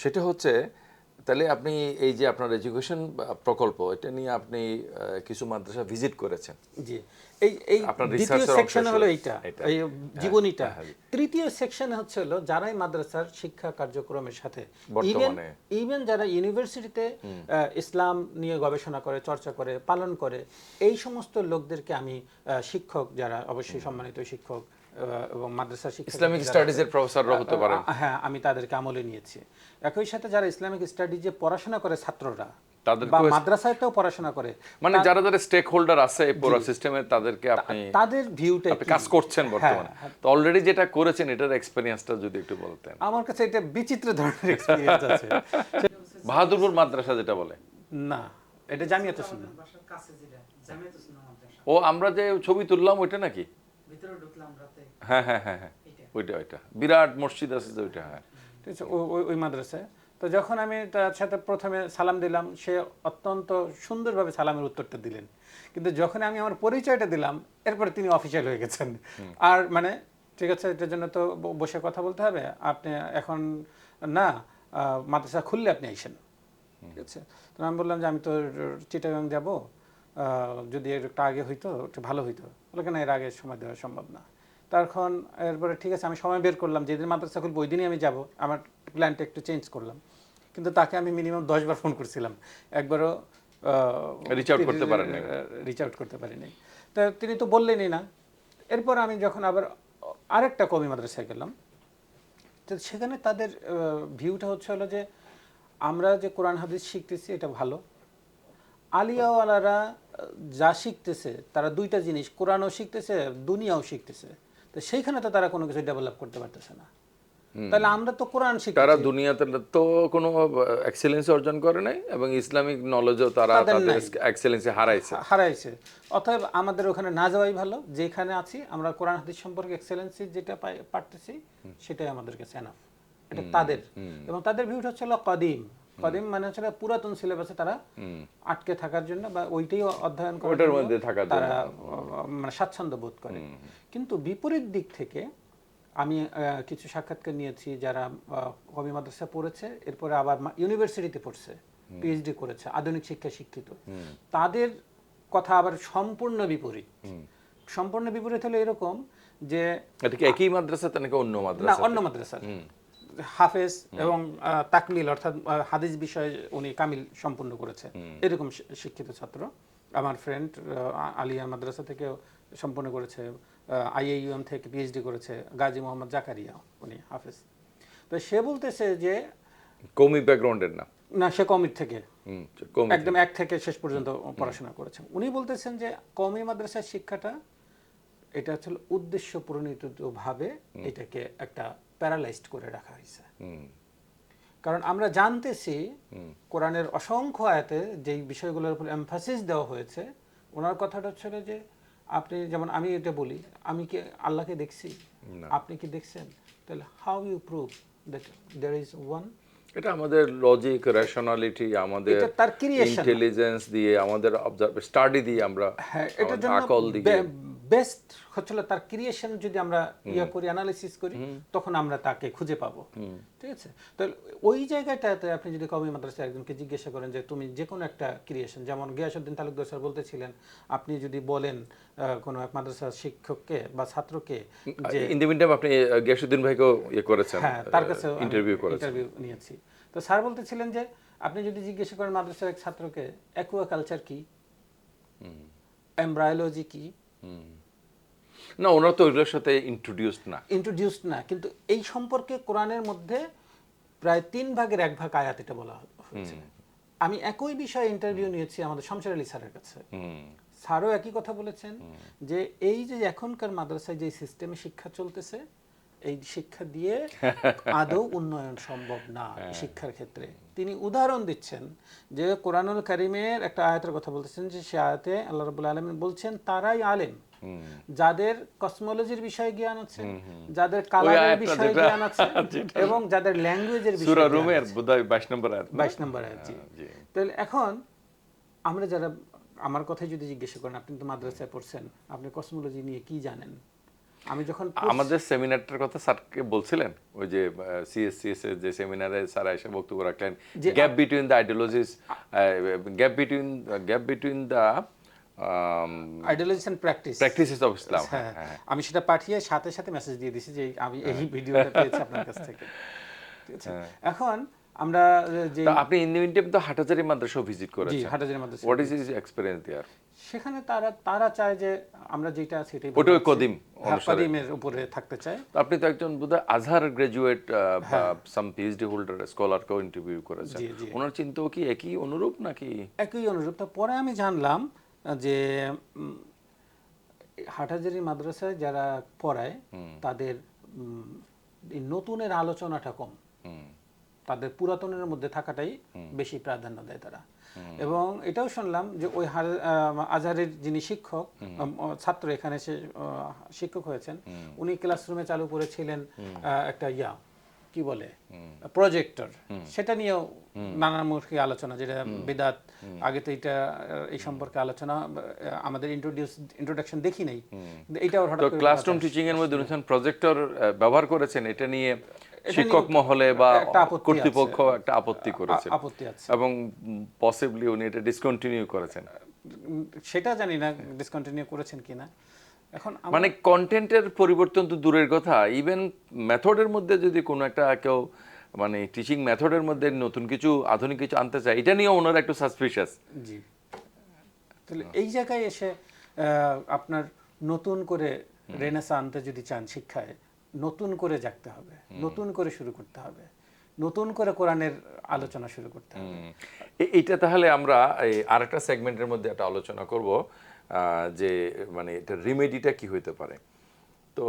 সেটা হচ্ছে তাহলে আপনি এই যে আপনার এডুকেশন প্রকল্প এটা নিয়ে আপনি কিছু মাদ্রাসা ভিজিট করেছেন। জি। এই এই দ্বিতীয় সেকশন হলো এইটা এই জীবনীটা। হ্যাঁ, হ্যাঁ। তৃতীয় সেকশন হচ্ছে হলো যারাই মাদ্রাসার শিক্ষা কার্যক্রমের সাথে ইভেন বর্তমানে। ইভেন যারা ইউনিভার্সিটিতে ইসলাম নিয়ে গবেষণা করে চর্চা করে পালন করে এই সমস্ত লোকদেরকে আমি শিক্ষক যারা অবশ্যই সম্মানিত শিক্ষক এবং মাদ্রাসা শিক্ষক ইসলামিক স্টাডিজের প্রফেসররা হতে পারেন। হ্যাঁ আমি তাদেরকে আমলে নিয়েছি। একই সাথে যারা ইসলামিক স্টাডিজে পড়াশোনা করে ছাত্ররা বা পড়াশোনা করে মানে যারা যারা স্টেক হোল্ডার আছে এই পুরো সিস্টেমে তাদেরকে আপনি তাদের ভিউটা আপনি কাজ করছেন বর্তমানে। তো অলরেডি যেটা করেছেন এটার এক্সপেরিয়েন্সটা যদি একটু বলতেন। আমার কাছে এটা বিচিত্র ধরনের এক্সপিরিয়েন্স আছে। বাহাদুরপুর মাদ্রাসা যেটা বলে। না এটা জামিয়াতে শুনলাম বাসার কাছে যেটা জামায়াতুল ইসলাম মাদ্রাসা ও আমরা যে ছবি তুললাম ওইটা নাকি? হ্যাঁ হ্যাঁ হ্যাঁ হ্যাঁ। ওইটা ওইটা। বিরাট মসজিদ আছে যে ওইটা হ্যাঁ। ঠিক আছে। ওই- মাদ্রাসায়। তো যখন আমি তার সাথে প্রথমে সালাম দিলাম সে অত্যন্ত সুন্দরভাবে সালামের উত্তরটা দিলেন। কিন্তু যখন আমি আমার পরিচয়টা দিলাম এরপরে তিনি অফিসিয়াল হয়ে গেছেন। আর মানে ঠিক আছে এটার জন্য তো বসে কথা বলতে হবে। আপনি এখন না মাদ্রাসা খুললে আপনি আইসেন। ঠিক আছে? তো আমি বললাম যে আমি তো চিটাগাং যাব। যদি একটু আগে হইতো একটু ভালো হইতো। বলে কেন এর আগে সময় দেওয়া সম্ভব না। তখন এরপরে ঠিক আছে আমি সময় বের করলাম যেদিন মাদ্রাসা খুলবো ওই দিনই আমি যাব আমার প্ল্যানটা একটু চেঞ্জ করলাম। কিন্তু তাকে আমি মিনিমাম দশবার ফোন করছিলাম। একবারও Reach out করতে পারেন রিচ আউট করতে পারিনি তো তিনি তো বললেনই না। এরপর আমি যখন আবার আরেকটা কমি মাদ্রাসায় গেলাম তো সেখানে তাদের ভিউটা হচ্ছে হলো যে আমরা যে কোরআন হাদিস শিখতেছি এটা ভালো। আলিয়াওয়ালারা যা শিখতেছে তারা দুইটা জিনিস কোরআনও শিখতেছে দুনিয়াও শিখতেছে। তো সেইখানে তো তারা কোনো কিছু ডেভেলপ করতে পারতেছে না। তাহলে আমরা তো কোরআন শিখতেছি তারা দুনিয়াতে তো কোনো এক্সেলেন্সি অর্জন করে নাই এবং ইসলামিক নলেজও তারা তাদের। এক্সেলেন্সি হারাইছে। হারাইছে। অতএব আমাদের ওখানে না যাওয়াই ভালো। যেখানে আছি আমরা কোরআন হাদিস সম্পর্কে এক্সেলেন্সি যেটা পাই পারতেছি সেটাই আমাদের কাছে এনাফ এটা তাদের। এবং তাদের ভিউটা হচ্ছে কদিম। কদিম মানে হচ্ছে পুরাতন সিলেবাসে তারা আটকে থাকার জন্য বা ওইটাই অধ্যয়ন করার মধ্যে থাকার তারা মানে স্বাচ্ছন্দ্য বোধ করে। কিন্তু বিপরীত দিক থেকে আমি কিছু সাক্ষাৎকার নিয়েছি যারা কবি মাদ্রাসা পড়েছে এরপরে আবার ইউনিভার্সিটিতে পড়ছে পিএইচডি করেছে আধুনিক শিক্ষা শিক্ষিত। তাদের কথা আবার সম্পূর্ণ বিপরীত। সম্পূর্ণ বিপরীত হলো এরকম যে এটা কি একই মাদ্রাসাতে নাকি অন্য মাদ্রাসা? অন্য মাদ্রাসা হাফেজ এবং আহ, তাকমিল অর্থাৎ হাদিস বিষয়ে উনি কামিল সম্পূর্ণ করেছে। এরকম শিক্ষিত ছাত্র। আমার ফ্রেন্ড আলিয়া মাদ্রাসা থেকেও সম্পূর্ণ করেছে আইএইউএম থেকে পিএইচডি করেছে গাজী মোহাম্মদ জাকারিয়া উনি হাফেজ। তো সে বলতেছে যে কৌমি ব্যাকগ্রাউন্ডের না? না সে কমির থেকে। একদম এক থেকে শেষ পর্যন্ত পড়াশোনা করেছেন উনি বলতেছেন যে কমি মাদ্রাসার শিক্ষাটা এটা হচ্ছে উদ্দেশ্য প্রণীত ভাবে এটাকে একটা প্যারালাইজড করে রাখা হয়েছে। কারণ আমরা জানতেছি কোরআনের অসংখ্য আয়াতে যেই বিষয়গুলোর উপর এমফাসিস দেওয়া হয়েছে ওনার কথাটা হচ্ছে যে আপনি যেমন আমি এটা বলি আমি কি আল্লাহকে দেখছি? আপনি কি দেখছেন? তাহলে how you prove that there is one এটা আমাদের লজিক রেশনালিটি আমাদের। ইন্টেলিজেন্স দিয়ে আমাদের অবজার্ভ স্টাডি দিয়ে আমরা হ্যাঁ আকল দিয়ে বেস্ট হচ্ছিল তার ক্রিয়েশন যদি আমরা ইয়া করি অ্যানালিসিস করি তখন আমরা তাকে খুঁজে পাবো। ঠিক আছে? তো ওই জায়গাটাতে আপনি যদি কবি মাদ্রাসায় একজনকে জিজ্ঞাসা করেন যে তুমি যে কোনো একটা ক্রিয়েশন যেমন গিয়াসুদ্দিন তালুকদার স্যার বলতেছিলেন আপনি যদি বলেন কোনো এক মাদ্রাসার শিক্ষককে বা ছাত্রকে যে ইন দ্য মিনটাইম আপনি গিয়াসুদ্দিন ভাইকেও ইয়ে করেছেন হ্যাঁ তার কাছে ইন্টারভিউ করেছেন। ইন্টারভিউ নিয়েছি। তো স্যার বলতেছিলেন যে আপনি যদি জিজ্ঞাসা করেন মাদ্রাসার এক ছাত্রকে অ্যাকুয়া কালচার কি এমব্রায়োলজি কি? না ওনারা তো ওইগুলোর সাথে ইন্ট্রোডিউসড না। ইন্ট্রোডিউসড না কিন্তু এই সম্পর্কে কোরআনের মধ্যে প্রায় তিন ভাগের এক ভাগ আয়াত এটা বলা হয়েছে। আমি একই বিষয়ে ইন্টারভিউ নিয়েছি আমাদের শমশের আলী স্যারের কাছে। স্যারও একই কথা বলেছেন যে এই যে এখনকার মাদ্রাসায় যে সিস্টেমে শিক্ষা চলতেছে এই শিক্ষা দিয়ে আদৌ উন্নয়ন সম্ভব না শিক্ষার ক্ষেত্রে। তিনি উদাহরণ দিচ্ছেন যে কোরআনুল কারিমের একটা আয়াতের কথা বলতেছেন যে সে আয়াতে আল্লাহ রাবুল আলমিন বলছেন তারাই আলেম। যাদের কসমোলজির বিষয়ে জ্ঞান আছে যাদের কালারের বিষয়ে জ্ঞান আছে এবং যাদের ল্যাঙ্গুয়েজের বিষয়ে জ্ঞান রুমের বোধহয় বাইশ নম্বর আয়াত না? বাইশ নম্বর আয়াত জি। জি। তাহলে এখন আমরা যারা আমার কথাই যদি জিজ্ঞাসা করেন আপনি তো মাদ্রাসায় পড়ছেন আপনি কসমোলজি নিয়ে কি জানেন? আমি যখন আমাদের সেমিনারটার কথা স্যারকে বলছিলেন? ওই যে সিএসসিএস এর যে সেমিনারে স্যার এসে বক্তব্য রাখলেন। Gap between the ideologies gap between gap between the ideologies and practice practices of Islam হ্যাঁ আমি সেটা পাঠিয়ে সাথে সাথে মেসেজ দিয়ে দিছি যে আমি এই ভিডিওটা পেয়েছি আপনার কাছ থেকে। ঠিক আছে? এখন আমরা যে আপনি ইন তো হাটাজারি মাদ্রাসা ভিজিট করেছেন। জি হাটাজারি মাদ্রাসা। What is is experience there সেখানে তারা তারা চায় যে আমরা যেটা সেটাই ওটা কদিম হ্যাঁ। কদিমের উপরে থাকতে চায়। আপনি তো একজন বোধহয় Azhar graduate some PhD holder স্কলারকেও interview করেছেন। ওনার চিন্তাও কি একই অনুরূপ নাকি? একই অনুরূপ। তো পরে আমি জানলাম যে হাটাজারি মাদ্রাসায় যারা পড়ায় তাদের নতুনের আলোচনাটা কম। তাদের পুরাতনের মধ্যে থাকাটাই বেশি প্রাধান্য দেয় তারা। এবং এটাও শুনলাম যে ওই আজহারের যিনি শিক্ষক ছাত্র এখানে সে শিক্ষক হয়েছেন উনি ক্লাসরুমে চালু করেছিলেন একটা ইয়া কি বলে? প্রজেক্টর। সেটা নিয়েও নানামুখী আলোচনা যেটা বেদাত আগে তো এটা এই সম্পর্কে আলোচনা আমাদের ইন্ট্রোডিউস ইন্ট্রোডাকশন দেখি নাই। ওর হঠাৎ ক্লাসরুম টিচিং এর মধ্যে প্রজেক্টর ব্যবহার করেছেন এটা নিয়ে শিক্ষক মহলে বা কর্তৃপক্ষ একটা আপত্তি করেছেন। আপত্তি আছে। এবং পসিবলি উনি এটা ডিসকন্টিনিউ করেছেন। সেটা জানি না ডিসকন্টিনিউ করেছেন কিনা। এখন মানে কন্টেন্টের পরিবর্তন তো দূরের কথা। ইভেন মেথডের মধ্যে যদি কোনো একটা কেউ মানে টিচিং মেথডের মধ্যে নতুন কিছু আধুনিক কিছু আনতে চায় এটা নিয়ে ওনারা একটু সাসপিশিয়াস জি। তাহলে এই জায়গায় এসে আপনার নতুন করে রেনেসা আনতে যদি চান শিক্ষায় নতুন করে জাগতে হবে নতুন করে শুরু করতে হবে নতুন করে কোরআনের আলোচনা শুরু করতে হবে। এইটা তাহলে আমরা এই আরেকটা সেগমেন্টের মধ্যে একটা আলোচনা করব আহ, যে মানে এটা রিমেডিটা কি হইতে পারে। তো